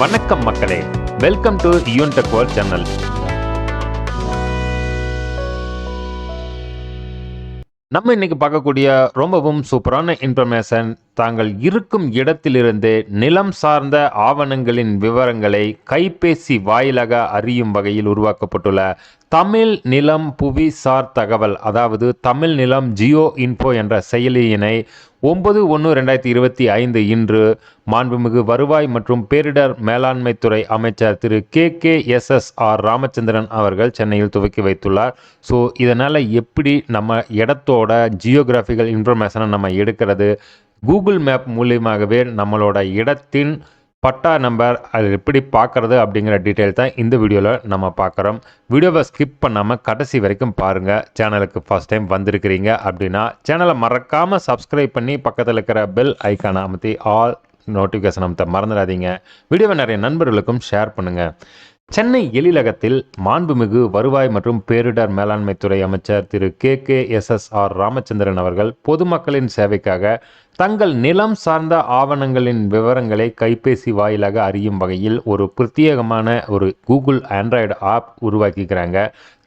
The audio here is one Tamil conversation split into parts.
வணக்கம் மக்களே. Welcome to Yun tech world channel நம்ம இன்னைக்கு பார்க்கக்கூடிய ரொம்பவும் சூப்பரான இன்ஃபர்மேஷன் தாங்கள் இருக்கும் இடத்திலிருந்து நிலம் சார்ந்த ஆவணங்களின் விவரங்களை கைபேசி வாயிலாக அறியும் வகையில் உருவாக்கப்பட்டுள்ள தமிழ் நிலம் புவிசார் தகவல் அதாவது தமிழ் நிலம் ஜியோ இன்ஃபோ என்ற செயலியினை ஒன்பது ஒன்று ரெண்டாயிரத்தி இருபத்தி ஐந்து இன்று மாண்புமிகு வருவாய் மற்றும் பேரிடர் மேலாண்மைத்துறை அமைச்சர் Thiru K K S S R Ramachandran அவர்கள் சென்னையில் துவக்கி வைத்துள்ளார். ஸோ இதனால் எப்படி நம்ம இடத்தோட ஜியோகிராஃபிக்கல் இன்ஃபர்மேஷனை நம்ம எடுக்கிறது கூகுள் மேப் மூலியமாகவே நம்மளோட இடத்தின் பட்டா நம்பர் அது எப்படி பார்க்குறது அப்படிங்கிற டீட்டெயில் தான் இந்த வீடியோவில் நம்ம பார்க்குறோம். வீடியோவை ஸ்கிப் பண்ணாமல் கடைசி வரைக்கும் பாருங்கள் சேனலுக்கு ஃபஸ்ட் டைம் வந்திருக்கிறீங்க அப்படின்னா சேனலை மறக்காமல் சப்ஸ்கிரைப் பண்ணி பக்கத்தில் இருக்கிற பெல் ஐக்கானை அமர்த்தி ஆல் நோட்டிஃபிகேஷன் அமர்த்த மறந்துடாதீங்க. வீடியோவை நிறைய நண்பர்களுக்கும் ஷேர் பண்ணுங்கள் சென்னை எழிலகத்தில் மாண்புமிகு வருவாய் மற்றும் பேரிடர் மேலாண்மைத்துறை அமைச்சர் Thiru K K S S R Ramachandran அவர்கள் பொதுமக்களின் சேவைக்காக தங்கள் நிலம் சார்ந்த ஆவணங்களின் விவரங்களை கைபேசி வாயிலாக அறியும் வகையில் ஒரு பிரத்யேகமான ஒரு கூகுள் ஆண்ட்ராய்டு ஆப் உருவாக்கிக்கிறாங்க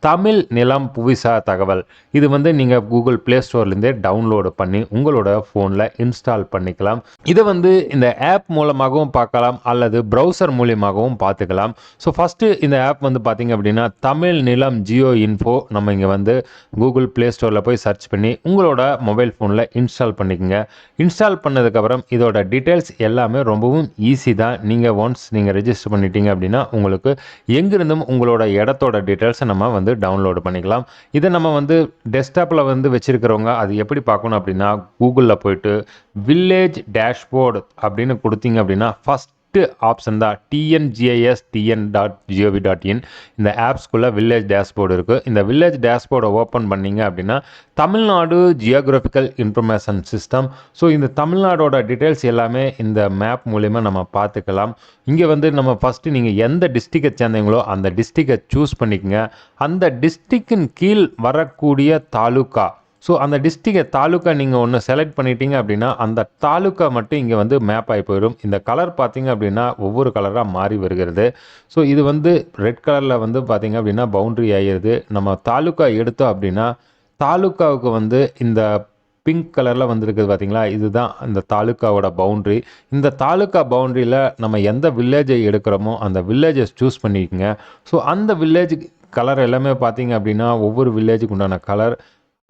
தமிழ் நிலம் புவிசா தகவல். இது வந்து நீங்கள் கூகுள் ப்ளே ஸ்டோர்லேருந்தே டவுன்லோடு பண்ணி உங்களோட ஃபோனில் இன்ஸ்டால் பண்ணிக்கலாம். இதை வந்து இந்த ஆப் மூலமாகவும் பார்க்கலாம் அல்லது ப்ரௌசர் மூலியமாகவும் பார்த்துக்கலாம். ஸோ ஃபஸ்ட்டு இந்த ஆப் வந்து பார்த்திங்க அப்படின்னா தமிழ் நிலம் ஜியோ இன்ஃபோ நம்ம இங்கே வந்து கூகுள் ப்ளே ஸ்டோரில் போய் சர்ச் பண்ணி உங்களோட மொபைல் ஃபோனில் இன்ஸ்டால் பண்ணிக்கோங்க. இன்ஸ்டால் பண்ணதுக்கப்புறம் இதோட டீட்டெயில்ஸ் எல்லாமே ரொம்பவும் ஈஸி தான். நீங்கள் ஒன்ஸ் நீங்கள் ரெஜிஸ்டர் பண்ணிட்டீங்க அப்படின்னா உங்களுக்கு எங்கிருந்தும் உங்களோட இடத்தோட டீட்டெயில்ஸை நம்ம வந்து டவுன்லோடு பண்ணிக்கலாம். இதை நம்ம வந்து டெஸ்க்டாப்பில் வந்து வச்சுருக்கிறவங்க அது எப்படி பார்க்கணும் அப்படின்னா கூகுளில் போயிட்டு வில்லேஜ் டேஷ்போர்டு அப்படின்னு கொடுத்தீங்க அப்படின்னா ஃபஸ்ட் ஆப்ஷன் தான். TNGIS TN dot GOV dot in இந்த ஆப்ஸ்குள்ளே வில்லேஜ் டேஷ்போர்டு இருக்குது இந்த வில்லேஜ் டேஷ்போர்டை ஓப்பன் பண்ணீங்க அப்படின்னா Tamil Nadu geographical information system so இந்த தமிழ்நாடோட டீட்டெயில்ஸ் எல்லாமே இந்த மேப் மூலிமா நம்ம பார்த்துக்கலாம். இங்கே வந்து நம்ம ஃபஸ்ட்டு நீங்கள் எந்த டிஸ்ட்ரிக்டை சேர்ந்தீங்களோ அந்த டிஸ்ட்ரிக்டை சூஸ் பண்ணிக்கங்க. அந்த டிஸ்ட்ரிக்டின் கீழ் வரக்கூடிய தாலுக்கா ஸோ அந்த டிஸ்ட்ரிக்டை தாலுக்கா நீங்கள் ஒன்று செலக்ட் பண்ணிட்டீங்க அப்படின்னா அந்த தாலுக்கா மட்டும் இங்கே வந்து மேப் ஆகி போயிடும். இந்த கலர் பார்த்தீங்க அப்படின்னா ஒவ்வொரு கலராக மாறி வருகிறது. ஸோ இது வந்து ரெட் கலரில் வந்து பார்த்தீங்க அப்படின்னா பவுண்ட்ரி ஆகிடுது நம்ம தாலுக்கா எடுத்தோம் அப்படின்னா தாலுக்காவுக்கு வந்து இந்த பிங்க் கலரில் வந்திருக்குது பார்த்தீங்களா? இதுதான் இந்த தாலுக்காவோட பவுண்ட்ரி இந்த தாலுக்கா பவுண்ட்ரியில் நம்ம எந்த வில்லேஜை எடுக்கிறோமோ அந்த வில்லேஜை சூஸ் பண்ணிக்கோங்க. ஸோ அந்த வில்லேஜ் கலர் எல்லாமே பார்த்தீங்க அப்படின்னா ஒவ்வொரு வில்லேஜுக்கு உண்டான கலர்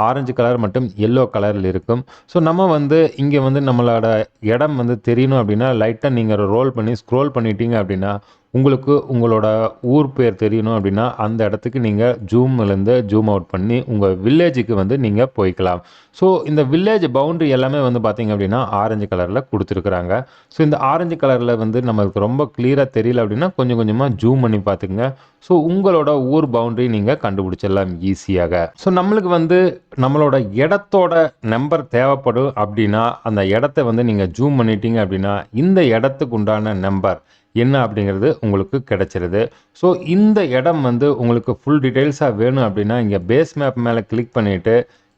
ஆரஞ்சு கலர் மட்டும் எல்லோ கலரில் இருக்கும். ஸோ நம்ம வந்து இங்கே வந்து நம்மளோட இடம் வந்து தெரியணும் அப்படின்னா லைட்டாக நீங்கள் ரோல் பண்ணி ஸ்க்ரோல் பண்ணிட்டீங்க அப்படின்னா உங்களுக்கு உங்களோட ஊர் பேர் தெரியணும் அப்படின்னா அந்த இடத்துக்கு நீங்கள் ஜூம்லேருந்து ஜூம் அவுட் பண்ணி உங்கள் வில்லேஜுக்கு வந்து நீங்கள் போய்க்கலாம். ஸோ இந்த வில்லேஜ் பவுண்ட்ரி எல்லாமே வந்து பார்த்திங்க அப்படின்னா ஆரஞ்சு கலரில் கொடுத்துருக்குறாங்க. ஸோ இந்த ஆரஞ்சு கலரில் வந்து நம்மளுக்கு ரொம்ப கிளியராக தெரியல அப்படின்னா கொஞ்சம் கொஞ்சமாக ஜூம் பண்ணி பார்த்துக்குங்க ஸோ உங்களோட ஊர் பவுண்ட்ரி நீங்கள் கண்டுபிடிச்சிடலாம் ஈஸியாக ஸோ நம்மளுக்கு வந்து நம்மளோட இடத்தோட நம்பர் தேவைப்படும் அப்படின்னா அந்த இடத்த வந்து நீங்கள் ஜூம் பண்ணிட்டீங்க அப்படின்னா இந்த இடத்துக்கு உண்டான நம்பர் என்ன அப்படிங்கிறது உங்களுக்கு கிடைச்சிருது. ஸோ இந்த இடம் வந்து உங்களுக்கு ஃபுல் டீட்டெயில்ஸாக வேணும் அப்படின்னா இங்கே பேஸ் மேப் மேலே கிளிக் பண்ணிவிட்டு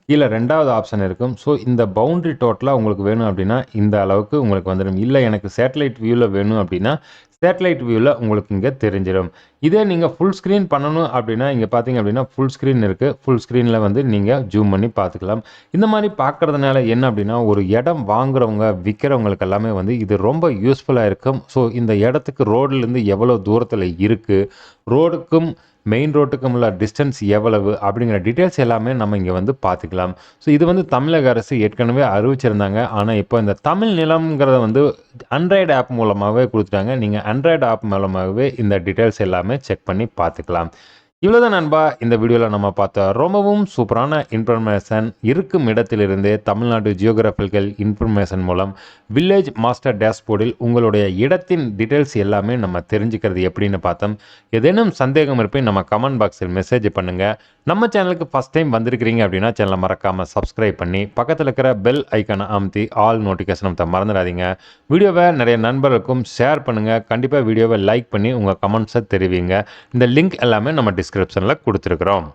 கீழே ரெண்டாவது ஆப்ஷன் இருக்கும். ஸோ இந்த பவுண்ட்ரி டோட்டலாக உங்களுக்கு வேணும் அப்படின்னா இந்த அளவுக்கு உங்களுக்கு வந்துடும். இல்லை எனக்கு சேட்டலைட் வியூவில் வேணும் அப்படின்னா சேட்டலைட் வியூவில் உங்களுக்கு இங்கே தெரிஞ்சிடும். இதே நீங்கள் ஃபுல் ஸ்க்ரீன் பண்ணணும் அப்படின்னா இங்கே பார்த்தீங்க அப்படின்னா ஃபுல் ஸ்க்ரீன் இருக்குது ஃபுல் ஸ்க்ரீனில் வந்து நீங்கள் ஜூம் பண்ணி பார்த்துக்கலாம் இந்த மாதிரி பார்க்குறதுனால என்ன அப்படின்னா ஒரு இடம் வாங்குறவங்க விற்கிறவங்களுக்கு எல்லாமே வந்து இது ரொம்ப யூஸ்ஃபுல்லாக இருக்கும். ஸோ இந்த இடத்துக்கு ரோட்லேருந்து எவ்வளோ தூரத்தில் இருக்குது ரோடுக்கும் மெயின் ரோட்டுக்கும் உள்ள டிஸ்டன்ஸ் எவ்வளவு அப்படிங்கிற டீட்டெயில்ஸ் எல்லாமே நம்ம இங்கே வந்து பார்த்துக்கலாம். ஸோ இது வந்து தமிழக அரசு ஏற்கனவே அறிவிச்சிருந்தாங்க. ஆனால் இப்போ இந்த தமிழ் நிலம்ங்கிறத வந்து ஆண்ட்ராய்டு ஆப் மூலமாகவே கொடுத்துட்டாங்க. நீங்கள் ஆண்ட்ராய்டு ஆப் மூலமாகவே இந்த டீட்டெயில்ஸ் எல்லாமே செக் பண்ணி பார்த்துக்கலாம். இவ்வளோதான் நண்பா. இந்த வீடியோவில் நம்ம பார்த்த ரொம்பவும் சூப்பரான இன்ஃபர்மேஷன் இருக்கும் இடத்திலிருந்தே தமிழ்நாடு ஜியோகிராஃபிக்கல் இன்ஃபர்மேஷன் மூலம் வில்லேஜ் மாஸ்டர் டேஷ்போர்டில் உங்களுடைய இடத்தின் டீட்டெயில்ஸ் எல்லாமே நம்ம தெரிஞ்சுக்கிறது எப்படின்னு பார்த்தோம். ஏதேனும் சந்தேகம் இருப்பேன் நம்ம கமெண்ட் பாக்ஸில் மெசேஜ் பண்ணுங்கள் நம்ம சேனலுக்கு ஃபஸ்ட் டைம் வந்திருக்கிறீங்க அப்படின்னா சேனலை மறக்காமல் சப்ஸ்கிரைப் பண்ணி பக்கத்தில் இருக்கிற பெல் ஐக்கனை அமுத்தி ஆல் நோட்டிஃபிகேஷன் மறந்துடாதீங்க. வீடியோவை நிறைய நண்பர்களுக்கும் ஷேர் பண்ணுங்கள் கண்டிப்பாக வீடியோவை லைக் பண்ணி உங்கள் கமெண்ட்ஸை தெரிவிங்க. இந்த லிங்க் எல்லாமே நம்ம டிஸ் டிஸ்கிரிப்ஷனில் கொடுத்துருக்குறோம்.